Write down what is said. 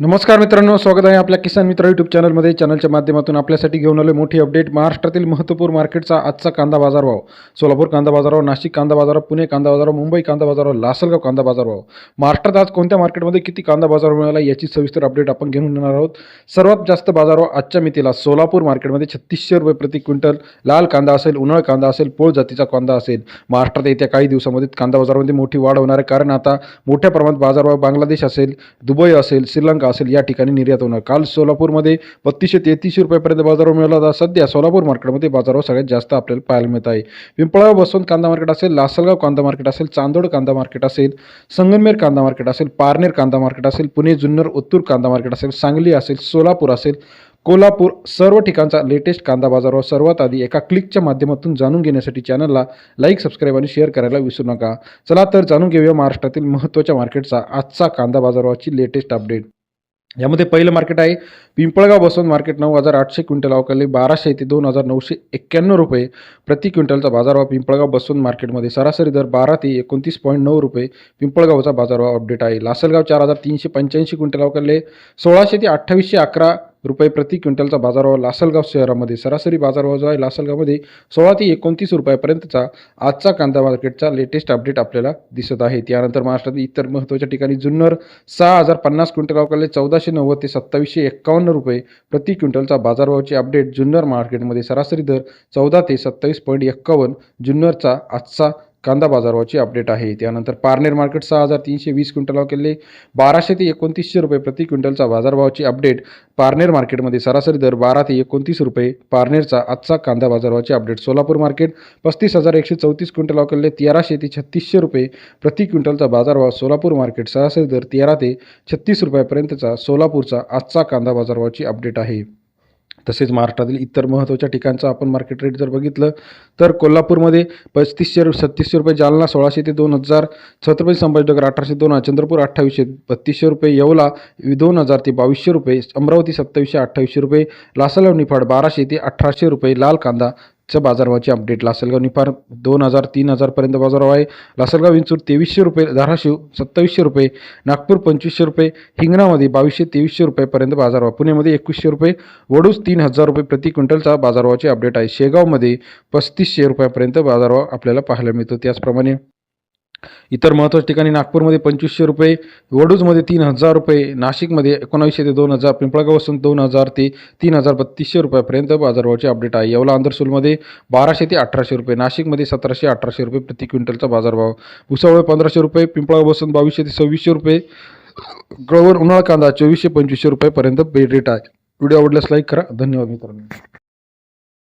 नमस्कार मित्रांनो स्वागत आहे आपल्या किसान मित्र यूट्यूब चॅनलमध्ये. चॅनलच्या माध्यमातून आपल्यासाठी घेऊन आलो मोठी अपडेट. महाराष्ट्रातील महत्त्वपूर्ण मार्केटचा आजचा कांदा बाजारभाव. सोलापूर कांदा बाजारभाव नाशिक कांदा बाजारभाव पुणे कांदा बाजारभाव मुंबई कांदा बाजारभाव लासलगाव कांदा बाजारभाव. महाराष्ट्रात आज कोणत्या मार्केटमध्ये किती कांदा बाजार मिळाला याची सविस्तर अपडेट आपण घेऊन येणार आहोत. सर्वात जास्त बाजारभाव आजच्या मितीला सोलापूर मार्केटमध्ये छत्तीसशे रुपये प्रति क्विंटल. लाल कांदा असेल उन्हाळ कांदा असेल पोळ जातीचा कांदा असेल. महाराष्ट्रात येत्या काही दिवसामध्ये कांदा बाजारामध्ये मोठी वाढ होणार आहे. कारण आता मोठ्या प्रमाणात बाजारभाव बांगलादेश असेल दुबई असेल श्रीलंका असेल या ठिकाणी निर्यात होणार. काल सोलापूरमध्ये बत्तीसशे तेहतीसशे रुपयापर्यंत बाजारभाव मिळाला होता. सध्या सोलापूर मार्केटमध्ये बाजारभाव सगळ्यात जास्त आपल्याला पाहायला मिळत आहे. पिंपळगाव बसवंत कांदा मार्केट असेल लासलगाव कांदा मार्केट असेल चांदोड कांदा मार्केट असेल संगमनेर कांदा मार्केट असेल पारनेर कांदा मार्केट असेल पुणे जुन्नर उत्तूर कांदा मार्केट असेल सांगली असेल सोलापूर असेल कोल्हापूर सर्व ठिकाणचा लेटेस्ट कांदा बाजारावर सर्वात आधी एका क्लिकच्या माध्यमातून जाणून घेण्यासाठी चॅनलला लाईक सबस्क्राईब आणि शेअर करायला विसरू नका. चला तर जाणून घेऊया महाराष्ट्रातील महत्त्वाच्या मार्केटचा आजचा कांदा बाजारावरची लेटेस्ट अपडेट. यामध्ये पहिलं मार्केट आहे. पिंपळगाव बसवंत मार्केट नऊ हजार आठशे क्विंटल अवकाली बाराशे ते दोन हजार नऊशे एक्क्याण्णव रुपये प्रति क्विंटलचा बाजारभाव पिंपळगाव बसवंत मार्केटमध्ये सरासरी दर बारा ते एकोणतीस पॉईंट नऊ रुपये पिंपळगावचा बाजारभाव अपडेट आहे. लासलगाव चार हजार तीनशे पंच्याऐंशी क्विंटल अवकाले सोळाशे ते अठ्ठावीसशे अकरा रुपये प्रति क्विंटलचा बाजारभाव लासलगाव शहरामध्ये सरासरी बाजारभाव जो आहे लासलगावमध्ये सोळा ते एकोणतीस रुपयापर्यंतचा आजचा कांदा मार्केटचा लेटेस्ट अपडेट आपल्याला दिसत आहे. त्यानंतर महाराष्ट्रातील इतर महत्त्वाच्या ठिकाणी जुन्नर सहा हजार पन्नास क्विंटल अवकाले चौदाशे नव्वद ते सत्तावीसशे एक्कावन्न रुपये प्रति क्विंटलचा बाजारभावाची अपडेट जुन्नर मार्केटमध्ये सरासरी दर चौदा ते सत्तावीस पॉईंट एक्कावन्न जुन्नरचा आजचा कांदा बाजारभावाची अपडेट आहे. त्यानंतर पारनेर मार्केट सहा हजार तीनशे वीस क्विंटल केले. बाराशे ते एकोणतीसशे रुपये प्रति क्विंटलचा बाजारभावाची अपडेट पारनेर मार्केटमध्ये सरासरी दर बारा ते एकोणतीस रुपये. पारनेरचा आजचा कांदा बाजारभावाची अपडेट सोलापूर मार्केट पस्तीस हजार एकशे चौतीस क्विंटल केले. तेराशे ते छत्तीसशे रुपये प्रति क्विंटलचा बाजारभाव सोलापूर मार्केट सरासरी दर तेरा ते छत्तीस रुपयापर्यंतचा सोलापूरचा आजचा कांदा बाजारभावाची अपडेट आहे. तसेच महाराष्ट्रातील इतर महत्त्वाच्या ठिकाणचं आपण मार्केट रेट जर बघितलं तर कोल्हापूरमध्ये पस्तीसशे सत्तीसशे रुपये जालना सोळाशे ते दोन हजार छत्रपती संभाजीनगर अठराशे दोन चंद्रपूर अठ्ठावीसशे बत्तीसशे रुपये येवला दोन हजार ते बावीसशे रुपये अमरावती सत्तावीसशे अठ्ठावीसशे रुपये लासलगाव निफाड बाराशे ते अठराशे रुपये लाल कांदा चं बाजारभावाची अपडेट लासलगाव निफार दोन हजार तीन हजारपर्यंत बाजारभाव आहे. लासलगाव विंचूर तेवीसशे रुपये धाराशिव सत्तावीसशे रुपये नागपूर पंचवीसशे रुपये हिंगणामध्ये बावीसशे तेवीसशे रुपयेपर्यंत बाजारभाव. पुण्यामध्ये एकवीसशे रुपये वडूस तीन हजार रुपये प्रति क्विंटलचा बाजारभावाची अपडेट आहे. शेगावमध्ये पस्तीसशे रुपयापर्यंत बाजारभाव आपल्याला पाहायला मिळतो. त्याचप्रमाणे इतर महत्त्वाच्या ठिकाणी नागपूरमध्ये पंचवीसशे रुपये वडूजमध्ये तीन हजार रुपये नाशिकमध्ये एकोणावीसशे ते दोन हजार पिंपळगावपासून दोन हजार ते तीन हजार बत्तीसशे रुपयापर्यंत बाजारभावाचे अपडेट आहे. येवला आंध्रसूलमध्ये बाराशे ते अठराशे रुपये नाशिकमध्ये सतराशे अठराशे रुपये प्रति क्विंटलचा बाजारभाव. भुसावळ पंधराशे रुपये पिंपळगाव बावीसशे ते सव्वीसशे रुपये गळवर उन्हाळा कांदा चोवीसशे पंचवीसशे रुपयेपर्यंत रेट आहे. व्हिडिओ आवडल्यास लाईक करा. धन्यवाद मित्रांनो.